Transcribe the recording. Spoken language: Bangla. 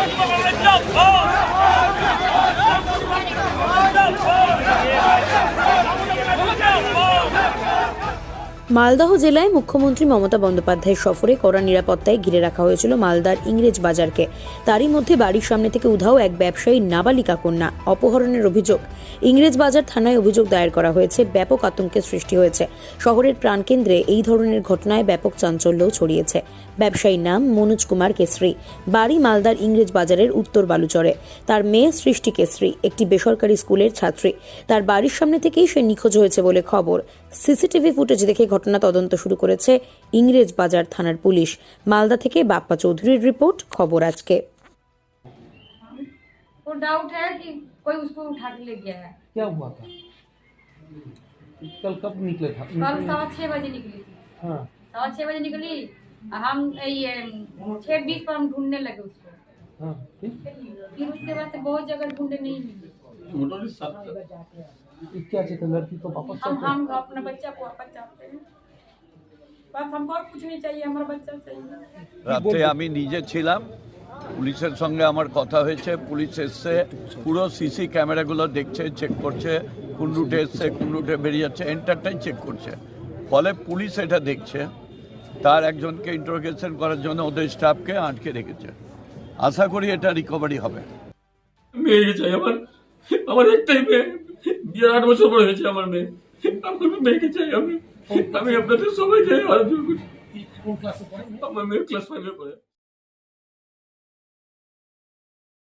questo con le zampe! Oh! Malda জেলায় মুখ্যমন্ত্রী মমতা বন্দ্যোপাধ্যায়ের সফরে কড়া নিরাপত্তায় ঘিরে রাখা হয়েছিল মালদার ইংরেজ বাজারকে। তারই মধ্যে বাড়ির সামনে থেকে উধাও এক ব্যবসায়ী নাবালিকা কন্যা। অপহরণের অভিযোগ। ইংরেজ বাজার থানায় অভিযোগ দায়ের করা হয়েছে, ব্যাপক আতঙ্কের সৃষ্টি হয়েছে। শহরের প্রাণকেন্দ্রে এই ধরনের ঘটনায় ব্যাপক চাঞ্চল্যও ছড়িয়েছে। ব্যবসায়ীর নাম মনোজ কুমার কেশরী বাড়ি মালদার ইংরেজ বাজারের উত্তর বালুচরে। তার মেয়ে সৃষ্টি কেশরী একটি বেসরকারি স্কুলের ছাত্রী। তার বাড়ির সামনে থেকেই সে নিখোঁজ হয়েছে বলে খবর। সিসিটিভি ফুটেজ দেখে ঘটনা তদন্ত শুরু করেছে ইংরেজ বাজার থানার পুলিশ মালদা থেকে বাপ্পা চৌধুরীর রিপোর্ট খবর আজকে वो डाउट है कि कोई उसको उठा के ले गया है क्या हुआ था कल कब निकले था कल सवा छः बजे निकली थी हाँ सवा छः बजे निकली हम ये छः बीस पर हम ढूंढने लगे उसको हाँ फिर फिर उसके बाद से बहुत जगह ढूंढे नहीं मिली ये क्या चाहते लड़की को वापस हम चाहते हम अपने बच्चा को वापस चाहते हैं রাত্রে আমি নিজে ছিলাম পুলিশের সঙ্গে আমার কথা হয়েছে পুলিশ এসছে পুরো সিসি ক্যামেরাগুলো দেখছে চেক করছে কোন রুটে এসছে কোন রুটে বেরিয়ে যাচ্ছে এন্টারটাই চেক করছে। ফলে পুলিশ এটা দেখছে তার একজনকে ইন্টারোগেশন করার জন্য ওদের স্টাফকে আটকে রেখেছে। আশা করি এটা রিকভারি হবে। মেয়েকে চাই আমার আমার একটাই মেয়ে বিয়ের আট বছর পরে হয়েছে আমার মেয়ে। আমার মেয়েকে চাই আমি। আমি আপনাদের সবাইকে আলোচনা করি কোন ক্লাসে পড়ে আমার মেয়ে ক্লাস ফাইভে পড়ে